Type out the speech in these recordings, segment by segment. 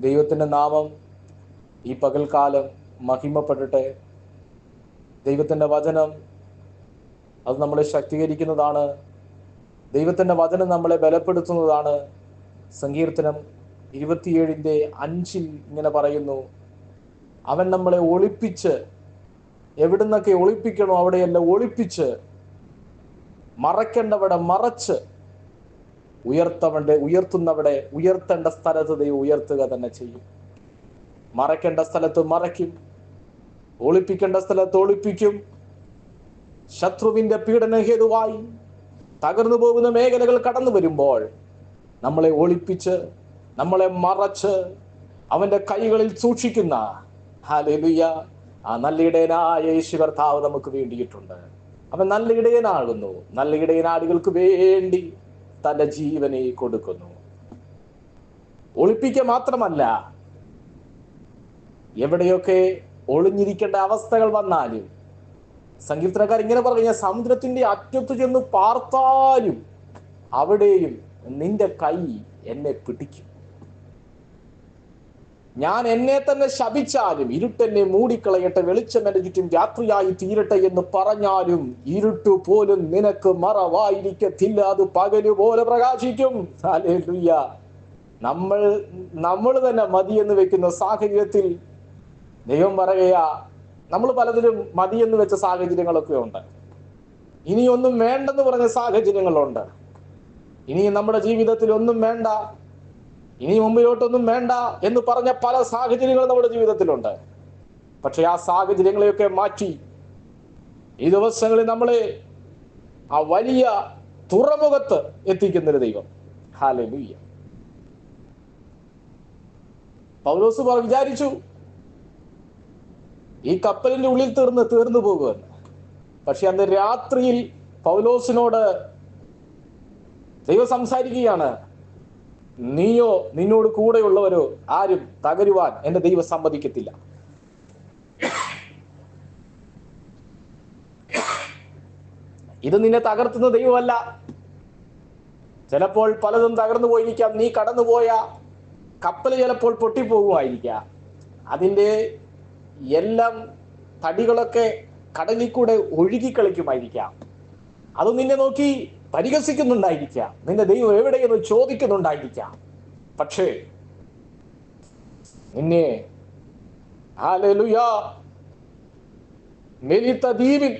ദൈവത്തിന്റെ നാമം ഈ പകൽക്കാലം മഹിമപ്പെടട്ടെ. ദൈവത്തിന്റെ വചനം അത് നമ്മളെ ശക്തീകരിക്കുന്നതാണ്. ദൈവത്തിന്റെ വചനം നമ്മളെ ബലപ്പെടുത്തുന്നതാണ്. സങ്കീർത്തനം ഇരുപത്തിയേഴിന്റെ അഞ്ചിൽ ഇങ്ങനെ പറയുന്നു അവൻ നമ്മളെ ഒളിപ്പിച്ച് എവിടുന്നൊക്കെ ഒളിപ്പിക്കണോ അവിടെയെല്ലാം ഒളിപ്പിച്ച് മറക്കേണ്ടവിടെ മറച്ച് ഉയർത്തവന്റെ ഉയർത്തുന്നവിടെ ഉയർത്തേണ്ട സ്ഥലത്ത് ദൈവം ഉയർത്തുക തന്നെ ചെയ്യും. മറക്കേണ്ട സ്ഥലത്ത് മറയ്ക്കും. ഒളിപ്പിക്കേണ്ട സ്ഥലത്ത് ഒളിപ്പിക്കും. ശത്രുവിന്റെ പീഡന ഹേതുവായി തകർന്നു പോകുന്ന മേഖലകൾ കടന്നു വരുമ്പോൾ നമ്മളെ ഒളിപ്പിച്ച് നമ്മളെ മറച്ച് അവന്റെ കൈകളിൽ സൂക്ഷിക്കുന്ന ഹാലേലുയ്യ ആ നല്ല ഇടയനായ യേശു കർത്താവ് നമുക്ക് വേണ്ടിയിട്ടുണ്ട്. അവൻ നല്ല ഇടയനാകുന്നു നല്ല ഇടയനാടുകൾക്ക് വേണ്ടി തന്റെ ജീവനെ കൊടുക്കുന്നു. ഒളിപ്പിക്കുക മാത്രമല്ല എവിടെയൊക്കെ ഒളിഞ്ഞിരിക്കേണ്ട അവസ്ഥകൾ വന്നാലും സങ്കീർത്തനക്കാർ ഇങ്ങനെ പറഞ്ഞ സമുദ്രത്തിന്റെ അറ്റത്ത് ചെന്ന് പാർത്താലും അവിടെയും നിന്റെ കൈ എന്നെ പിടിക്കും. ഞാൻ എന്നെ തന്നെ ശപിച്ചാലും ഇരുട്ടെന്നെ മൂടിക്കളയട്ടെ വെളിച്ചം എന്റെ ചുറ്റും രാത്രിയായി തീരട്ടെ എന്ന് പറഞ്ഞാലും ഇരുട്ടു പോലും നിനക്ക് മറവായിരിക്കത്തില്ല. അത് പകൽ പോലെ പ്രകാശിക്കും. നമ്മൾ നമ്മൾ തന്നെ മതി എന്ന് വെക്കുന്ന സാഹചര്യത്തിൽ ദൈവം പറയുക നമ്മൾ പലതിലും മതി എന്ന് വെച്ച സാഹചര്യങ്ങളൊക്കെ ഉണ്ട്. ഇനിയൊന്നും വേണ്ടെന്ന് പറഞ്ഞ സാഹചര്യങ്ങളുണ്ട്. ഇനി നമ്മുടെ ജീവിതത്തിൽ ഒന്നും വേണ്ട. ഇനി മുമ്പിലോട്ടൊന്നും വേണ്ട എന്ന് പറഞ്ഞ പല സാഹചര്യങ്ങളും നമ്മുടെ ജീവിതത്തിലുണ്ട്. പക്ഷെ ആ സാഹചര്യങ്ങളെയൊക്കെ മാറ്റി ഈ ദിവസങ്ങളിൽ നമ്മളെ ആ വലിയ തുറമുഖത്ത് എത്തിക്കുന്നൊരു ദൈവം. ഹാലുയ്യ പൗലോസ് വിചാരിച്ചു ഈ കപ്പലിന്റെ ഉള്ളിൽ തീർന്ന് തീർന്നു പോകുമെന്ന്. പക്ഷെ അന്ന് രാത്രിയിൽ പൗലോസിനോട് ദൈവം സംസാരിക്കുകയാണ്. നീയോ നിന്നോട് കൂടെയുള്ളവരോ ആരും തകരുവാൻ എന്റെ ദൈവം സമ്മതിക്കത്തില്ല. ഇത് നിന്നെ തകർത്തുന്ന ദൈവമല്ല. ചിലപ്പോൾ പലതും തകർന്നു പോയിരിക്കാം. നീ കടന്നുപോയ കപ്പൽ ചിലപ്പോൾ പൊട്ടിപ്പോകുമായിരിക്കാം. അതിന്റെ എല്ലാം തടികളൊക്കെ കടലിൽ കൂടെ ഒഴുകി കളിക്കുമായിരിക്കാം. അത് നിന്നെ നോക്കി പരിഹസിക്കുന്നുണ്ടായിരിക്കാം. നിന്റെ ദൈവം എവിടെയെന്ന് ചോദിക്കുന്നുണ്ടായിരിക്കാം. പക്ഷേ നിന്നെ മെലിത്ത ദ്വീപിൽ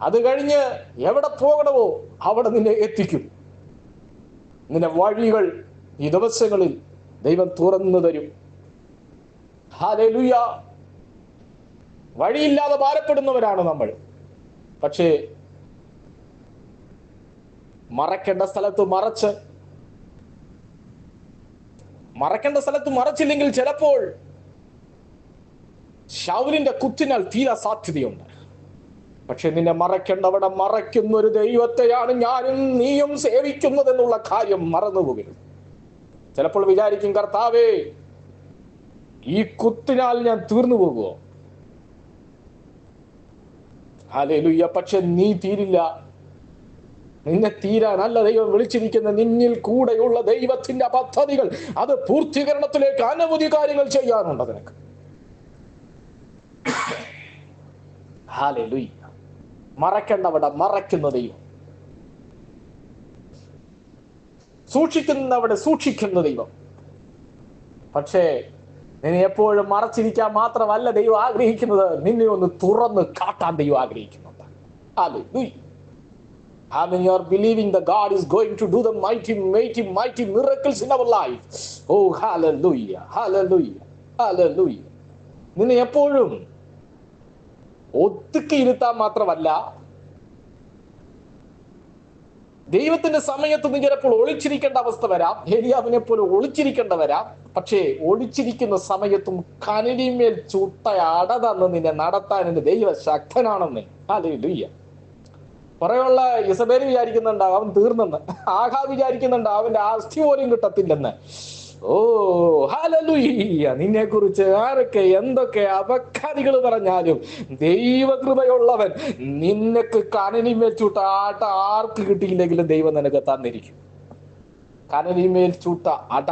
അത് കഴിഞ്ഞ് എവിടെ പോകണമോ അവിടെ നിന്നെ എത്തിക്കും. നിന്റെ വഴികൾ ഈ ദിവസങ്ങളിൽ ദൈവം തുറന്നു തരും. ഹാലലുയ വഴിയില്ലാതെ ഭാരപ്പെടുന്നവരാണ് നമ്മൾ. പക്ഷേ മറക്കേണ്ട സ്ഥലത്ത് മറച്ച്. മറക്കേണ്ട സ്ഥലത്ത് മറച്ചില്ലെങ്കിൽ ചിലപ്പോൾ ഷൗലിന്റെ കുത്തിനാൽ തീരാ സാധ്യതയുണ്ട്. പക്ഷെ നിന്നെ മറക്കേണ്ടവിടെ മറയ്ക്കുന്ന ഒരു ദൈവത്തെയാണ് ഞാനും നീയും സേവിക്കുന്നത് എന്നുള്ള കാര്യം മറന്നു പോകരുത്. ചിലപ്പോൾ വിചാരിക്കും കർത്താവേ ഈ കുത്തിനാൽ ഞാൻ തീർന്നു പോകുമോ? ഹാലേലുയ്യ പക്ഷെ നീ തീരില്ല. നിന്നെ തീരാൻ നല്ല ദൈവം വിളിച്ചിരിക്കുന്ന നിന്നിൽ കൂടെയുള്ള ദൈവത്തിന്റെ പദ്ധതികൾ. അത് പൂർത്തീകരണത്തിലേക്ക് അനവധി കാര്യങ്ങൾ ചെയ്യാനുണ്ട് നിനക്ക്. മറക്കേണ്ടവിടെ മറയ്ക്കുന്ന ദൈവം. സൂക്ഷിക്കുന്നവിടെ സൂക്ഷിക്കുന്ന ദൈവം. പക്ഷേ നിന്നെ എപ്പോഴും മറച്ചിരിക്കാൻ മാത്രമല്ല ദൈവം ആഗ്രഹിക്കുന്നത്. നിന്നെ ഒന്ന് തുറന്ന് കാട്ടാൻ ദൈവം ആഗ്രഹിക്കുന്നുണ്ട്. How many are believing that God is going to do the mighty, mighty, mighty miracles in our life? Oh, hallelujah, hallelujah, hallelujah. നിന്നെ എപ്പോഴും ഒതുക്കി ഇരുത്താൻ മാത്രമല്ല ദൈവത്തിന്റെ സമയത്ത് നീ ചിലപ്പോൾ ഒളിച്ചിരിക്കേണ്ട അവസ്ഥ വരാം ഏലിയാവിനെ പോലെ ഒളിച്ചിരിക്കേണ്ട വരാം പക്ഷേ ഒളിച്ചിരിക്കുന്ന സമയത്തും കനലിമേൽ ചുട്ട അടതന്ന് നിന്നെ നടത്താൻ ദൈവ ശക്തനാണെന്ന് അതെ ലുയ്യ കുറെയുള്ള ഇസബേൽ വിചാരിക്കുന്നുണ്ടാവും അവൻ തീർന്നെന്ന്. ആഹാ വിചാരിക്കുന്നുണ്ട് അവന്റെ ആസ്തി പോലും കിട്ടത്തില്ലെന്ന്. ഓ ഹലലുയ്യ നിന്നെ കുറിച്ച് ആരൊക്കെ എന്തൊക്കെ അപഖ്യാതികൾ പറഞ്ഞാലും ദൈവകൃപയുള്ളവൻ നിനക്ക് കനനി മേൽച്ചൂട്ട ആട്ട ആർക്ക് കിട്ടിയില്ലെങ്കിലും ദൈവം നിനക്ക് തന്നിരിക്കും. കനനി മേൽച്ചൂട്ട അട.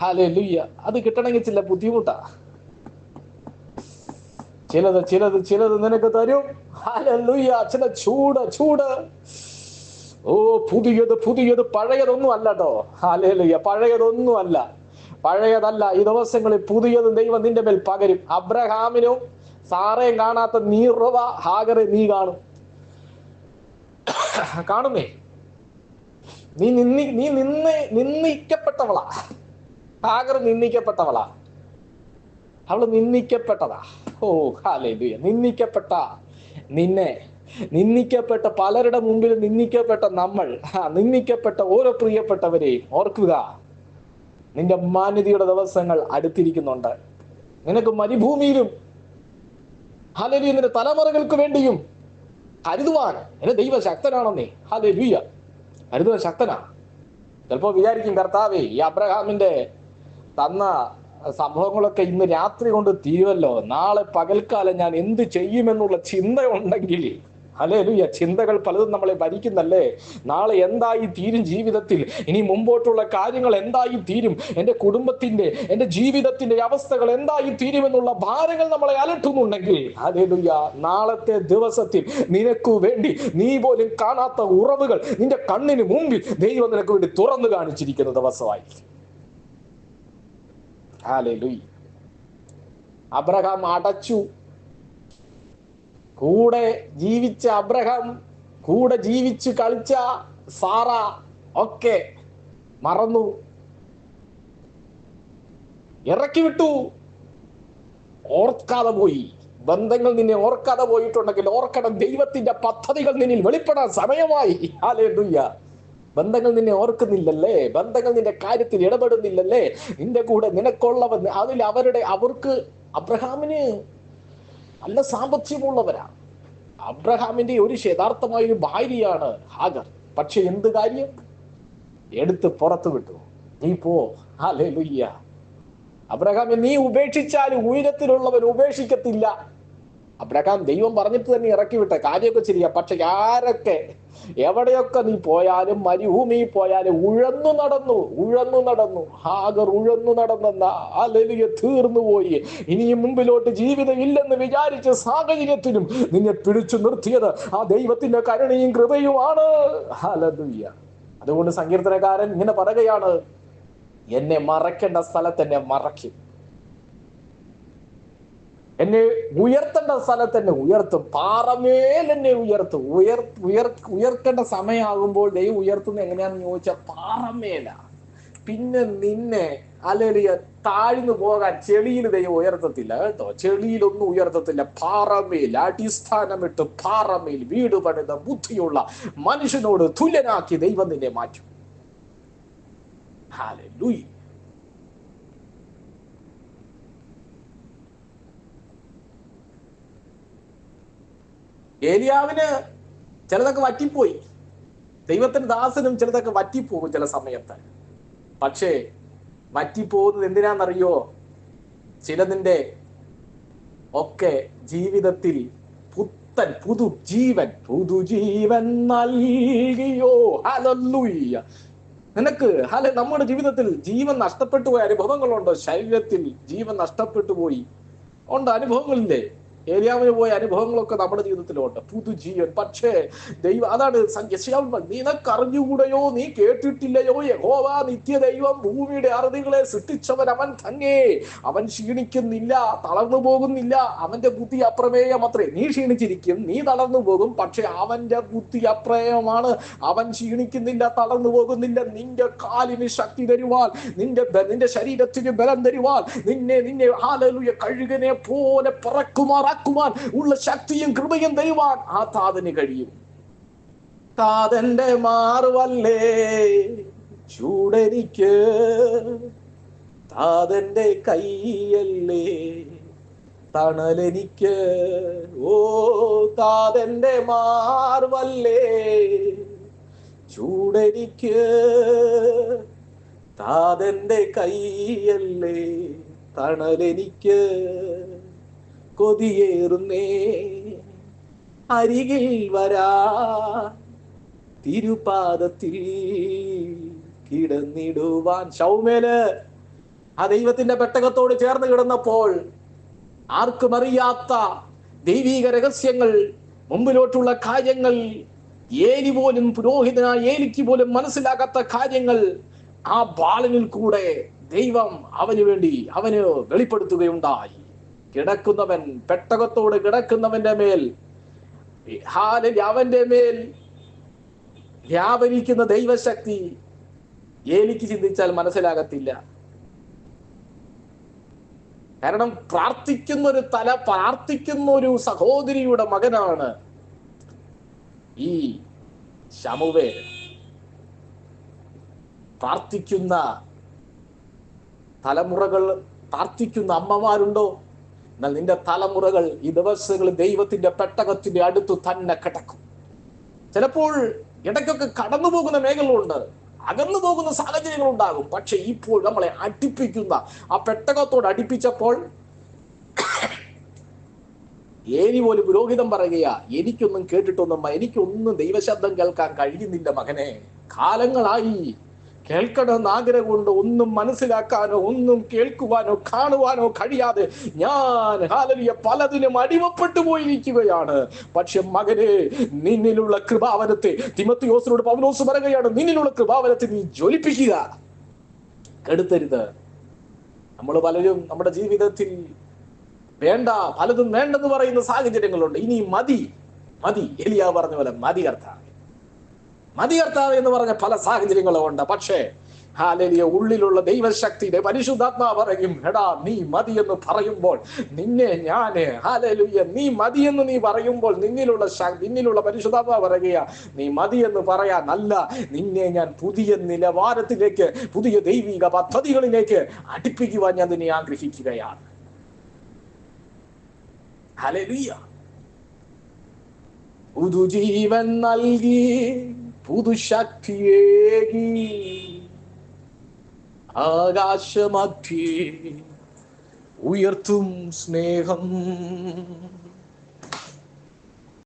ഹലലുയ്യ അത് കിട്ടണമെങ്കിൽ ചില ബുദ്ധിമുട്ടാ. ചിലത് ചിലത് ചിലത് നിനക്ക് തരും. ചില ചൂട് ചൂട്. ഓ പുതിയത് പുതിയത്. പഴയതൊന്നും അല്ല കേട്ടോ ഹാലേലുയ്യ പഴയതൊന്നും അല്ല പഴയതല്ല. ഈ ദിവസങ്ങളിൽ പുതിയത് ദൈവം നിന്റെ മേൽ പകരും. അബ്രഹാമിനും സാറേയും കാണാത്ത നീറവ ഹാഗറെ നീ കാണും. കാണുന്നേ നീ നിന്നി നീ നിന്ന് നിന്ദിക്കപ്പെട്ടവളാ. ഹാഗർ നിന്ദിക്കപ്പെട്ടവളാ. അവൾ നിന്ദിക്കപ്പെട്ടതാ. ഓ ഹാലേലുയ നിന്ദിക്കപ്പെട്ട നിന്നെ നിന്ദിക്കപ്പെട്ട പലരുടെ മുമ്പിൽ നിന്ദിക്കപ്പെട്ട നമ്മൾ നിന്ദിക്കപ്പെട്ട ഓരോ പ്രിയപ്പെട്ടവരെയും ഓർക്കുക. നിന്റെ മാന്യതയുടെ ദിവസങ്ങൾ അടുത്തിരിക്കുന്നുണ്ട്. നിനക്ക് മരുഭൂമിയിലും ഹാലലി നിന്റെ തലമുറകൾക്ക് വേണ്ടിയും കരുതുവാൻ എന്റെ ദൈവ ശക്തനാണെന്നേ ഹാലേ ലൂയ കരുതുവാൻ ശക്തനാ. ചിലപ്പോ വിചാരിക്കും കർത്താവേ ഈ അബ്രഹാമിന്റെ തന്ന സംഭവങ്ങളൊക്കെ ഇന്ന് രാത്രി കൊണ്ട് തീരുമല്ലോ നാളെ പകൽക്കാലം ഞാൻ എന്ത് ചെയ്യുമെന്നുള്ള ചിന്ത ഉണ്ടെങ്കിൽ അല്ലേ ലുയ്യ ചിന്തകൾ പലതും നമ്മളെ ഭരിക്കുന്നല്ലേ? നാളെ എന്തായി തീരും ജീവിതത്തിൽ? ഇനി മുമ്പോട്ടുള്ള കാര്യങ്ങൾ എന്തായി തീരും? എന്റെ കുടുംബത്തിന്റെ എന്റെ ജീവിതത്തിന്റെ അവസ്ഥകൾ എന്തായി തീരുമെന്നുള്ള ഭാരങ്ങൾ നമ്മളെ അലട്ടുന്നുണ്ടെങ്കിൽ അല്ലേ ലുയ്യ നാളത്തെ ദിവസത്തിൽ നിനക്കു വേണ്ടി നീ പോലും കാണാത്ത ഉറവുകൾ നിന്റെ കണ്ണിന് മുമ്പിൽ ദൈവം നിനക്ക് വേണ്ടി തുറന്നു കാണിച്ചിരിക്കുന്ന ദിവസമായി ഹാലൂയി അബ്രഹാം അടച്ചു. കൂടെ ജീവിച്ച അബ്രഹാം കൂടെ ജീവിച്ചു കളിച്ച സാറ ഒക്കെ മറന്നു. ഇറക്കി വിട്ടു. ഓർക്കാതെ പോയി. ബന്ധങ്ങൾ നിന്നെ ഓർക്കാതെ പോയിട്ടുണ്ടെങ്കിൽ ഓർക്കണം. ദൈവത്തിന്റെ പദ്ധതികൾ നിന്നിൽ വെളിപ്പെടാൻ സമയമായി. ഹാലേലുയ്യ ബന്ധങ്ങൾ നിന്നെ ഓർക്കുന്നില്ലല്ലേ? ബന്ധങ്ങൾ നിന്റെ കാര്യത്തിൽ ഇടപെടുന്നില്ലല്ലേ? നിന്റെ കൂടെ നിനക്കുള്ളവൻ അതിൽ അവരുടെ അവർക്ക് അബ്രഹാമിന് നല്ല സാമ്പത്തികമുള്ളവരാണ് അബ്രഹാമിന്റെ ഒരു യഥാർത്ഥമായ ഒരു ഭാര്യയാണ് ഹാഗർ. പക്ഷെ എന്ത് കാര്യം? എടുത്ത് പുറത്തു വിട്ടു. നീ പോ. അല്ലേ ലുയ്യ അബ്രഹാമെ നീ ഉപേക്ഷിച്ചാൽ ഉയരത്തിലുള്ളവൻ ഉപേക്ഷിക്കത്തില്ല. അബ്രഹാം ദൈവം പറഞ്ഞിട്ട് തന്നെ ഇറക്കി വിട്ട കാര്യമൊക്കെ ശരിയാ. പക്ഷെ ആരൊക്കെ എവിടെയൊക്കെ നീ പോയാലും മരുഭൂമി പോയാലും ഉഴന്നു നടന്നു ഉഴന്നു നടന്നു. ഹാഗർ ഉഴന്നു നടന്നെന്ന ആ ലലിയ തീർന്നു പോയി. ഇനിയും മുമ്പിലോട്ട് ജീവിതം ഇല്ലെന്ന് വിചാരിച്ച സാഹചര്യത്തിനും നിന്നെ പിടിച്ചു നിർത്തിയത് ആ ദൈവത്തിന്റെ കരുണയും കൃപയുമാണ്. ഹലതുയ്യ അതുകൊണ്ട് സങ്കീർത്തനക്കാരൻ ഇങ്ങനെ പറയുകയാണ് എന്നെ മറക്കേണ്ട സ്ഥലത്ത് എന്നെ എന്നെ ഉയർത്തേണ്ട സ്ഥലത്ത് എന്നെ ഉയർത്തും. പാറമേൽ എന്നെ ഉയർത്തും. ഉയർ ഉയർ ഉയർത്തേണ്ട സമയമാകുമ്പോൾ ദൈവം ഉയർത്തുന്നത് എങ്ങനെയാണെന്ന് ചോദിച്ചാൽ പാറമേല പിന്നെ നിന്നെ അല്ലെങ്കിൽ താഴ്ന്നു പോകാൻ ചെളിയിൽ ദൈവം ഉയർത്തത്തില്ല കേട്ടോ. ചെളിയിലൊന്നും ഉയർത്തത്തില്ല. പാറമേൽ അടിസ്ഥാനമിട്ട് പാറമേൽ വീട് പണിത ബുദ്ധിയുള്ള മനുഷ്യനോട് തുല്യനാക്കി ദൈവം നിന്നെ മാറ്റും. ഏലിയാവിന് ചിലതൊക്കെ വറ്റിപ്പോയി. ദൈവത്തിന്റെ ദാസനും ചിലതൊക്കെ വറ്റിപ്പോകും ചില സമയത്ത്. പക്ഷേ വറ്റിപ്പോകുന്നത് എന്തിനാണെന്നറിയോ? ചിലതിന്റെ ഒക്കെ ജീവിതത്തിൽ പുത്തൻ പുതു ജീവൻ പുതുജീവൻ നൽകിയോ? ഹലല്ലൂയ്യ. നിനക്ക് ഹല നമ്മുടെ ജീവിതത്തിൽ ജീവൻ നഷ്ടപ്പെട്ടു പോയ അനുഭവങ്ങളുണ്ടോ? ശരീരത്തിൽ ജീവൻ നഷ്ടപ്പെട്ടു പോയി ഉണ്ട് അനുഭവങ്ങളില്ലേ? ഏരിയാവിന് പോയ അനുഭവങ്ങളൊക്കെ നമ്മുടെ ജീവിതത്തിലുണ്ട്. പുതുജീവൻ. പക്ഷേ ദൈവം അതാണ് യശയാവ് നിനക്കറിഞ്ഞുകൂടെയോ? നീ കേട്ടിട്ടില്ലയോ? യഹോവ നിത്യദൈവം ഭൂമിയുടെ അറുതികളെ സൃഷ്ടിച്ചവൻ അവൻ തന്നെ. അവൻ ക്ഷീണിക്കുന്നില്ല തളർന്നു പോകുന്നില്ല. അവന്റെ ബുദ്ധി അപ്രമേയം അത്രേ. നീ ക്ഷീണിച്ചിരിക്കും നീ തളർന്നു പോകും. പക്ഷെ അവന്റെ ബുദ്ധി അപ്രമേയമാണ്. അവൻ ക്ഷീണിക്കുന്നില്ല തളർന്നു പോകുന്നില്ല. നിന്റെ കാലിന് ശക്തി തരുവാൻ നിന്റെ നിന്റെ ശരീരത്തിന് ബലം തരുവാൻ നിന്നെ നിന്നെ ആലലുയ കഴുകനെ പോലെ പറക്കുമാറാക്കുവാൻ ഉള്ള ശക്തിയും കൃപയും തരുവാൻ ആ താതന് കഴിയും. താതന്റെ മാറുവല്ലേ ചൂടരിക്ക് താതന്റെ കൈയല്ലേ തണലെനിക്ക്. ഓ താതന്റെ മാർവല്ലേ ചൂടരിക്ക് താതന്റെ കൈയല്ലേ തണലെനിക്ക്. കൊതിയേറുന്നേ. അരികിൽ വരാ. തിരുപാദത്തിൽ കിടന്നിടുവാൻ. ഷൗമേൽ ആ ദൈവത്തിന്റെ പെട്ടകത്തോട് ചേർന്ന് കിടന്നപ്പോൾ ആർക്കും അറിയാത്ത ദൈവീക രഹസ്യങ്ങൾ മുമ്പിലോട്ടുള്ള കാര്യങ്ങൾ ഏലി പോലും പുരോഹിതനായ ഏലിക്ക് പോലും മനസ്സിലാകാത്ത കാര്യങ്ങൾ ആ ബാലനിൽ കൂടെ ദൈവം അവന് വേണ്ടി അവന് വെളിപ്പെടുത്തുകയുണ്ടായി. കിടക്കുന്നവൻ പെട്ടകത്തോട് കിടക്കുന്നവന്റെ മേൽ അവന്റെ മേൽ വ്യാപരിക്കുന്ന ദൈവശക്തി ഏലിക്ക് ചിന്തിച്ചാൽ മനസ്സിലാകത്തില്ല. കാരണം പ്രാർത്ഥിക്കുന്ന ഒരു തല പ്രാർത്ഥിക്കുന്ന ഒരു സഹോദരിയുടെ മകനാണ് ഈ ശമുവേ പ്രാർത്ഥിക്കുന്ന തലമുറകൾ പ്രാർത്ഥിക്കുന്ന അമ്മമാരുണ്ടോ? എന്നാൽ നിന്റെ തലമുറകൾ ഈ ദിവസങ്ങളിൽ ദൈവത്തിന്റെ പെട്ടകത്തിന്റെ അടുത്ത് തന്നെ കിടക്കും. ചിലപ്പോൾ ഇടയ്ക്കൊക്കെ കടന്നു പോകുന്ന മേഖലകളുണ്ട് അകന്നു പോകുന്ന സാഹചര്യങ്ങൾ ഉണ്ടാകും. പക്ഷെ ഇപ്പോൾ നമ്മളെ അടുപ്പിക്കുന്ന ആ പെട്ടകത്തോട് അടുപ്പിച്ചപ്പോൾ ഏനി പോലും പുരോഹിതം പറയുകയാ എനിക്കൊന്നും കേട്ടിട്ടൊന്നും എനിക്കൊന്നും ദൈവശബ്ദം കേൾക്കാൻ കഴിയുന്നില്ല മകനെ. കാലങ്ങളായി കേൾക്കണമെന്ന് ആഗ്രഹമുണ്ട് ഒന്നും മനസ്സിലാക്കാനോ ഒന്നും കേൾക്കുവാനോ കാണുവാനോ കഴിയാതെ ഞാൻ ഹാലലിയ പലതിനും അടിമപ്പെട്ടു പോയിരിക്കുകയാണ്. പക്ഷെ മകനെ നിന്നിലുള്ള കൃപാവനത്തെ തിമത്തിയോസിനോട് പൗലോസ് പറയുകയാണ് നിന്നിലുള്ള കൃപാവനത്തെ നീ ജ്വലിപ്പിക്കുക. കെടുത്തരുത്. നമ്മൾ പലരും നമ്മുടെ ജീവിതത്തിൽ വേണ്ട പലതും വേണ്ടെന്ന് പറയുന്ന സാഹചര്യങ്ങളുണ്ട്. ഇനി മതി മതി. എലിയ പറഞ്ഞ പോലെ മതി കർത്താവ്. മതി കർത്താവ് എന്ന് പറഞ്ഞ പല സാഹചര്യങ്ങളും ഉണ്ട്. പക്ഷേ ഹാലലിയ ഉള്ളിലുള്ള ദൈവശക്തിയുടെ പരിശുദ്ധാത്മാ പറയും എടാ നീ മതി എന്ന് പറയുമ്പോൾ നിന്നെ ഞാൻ ഹാലലുയ നീ മതി എന്ന് നീ പറയുമ്പോൾ നിന്നിലുള്ള നിന്നിലുള്ള പരിശുദ്ധാത്മാ പറയുക നീ മതി എന്ന് പറയാൻ അല്ല നിന്നെ ഞാൻ പുതിയ നിലവാരത്തിലേക്ക് പുതിയ ദൈവിക പദ്ധതികളിലേക്ക് അടുപ്പിക്കുവാൻ ഞാൻ നിന്നെ ആഗ്രഹിക്കുകയാണ്. ഹലലിയ. പുതുജീവൻ നൽകി പുതുശക്തിയേകി. ആകാശമധ്യേ ഉയർത്തും സ്നേഹം.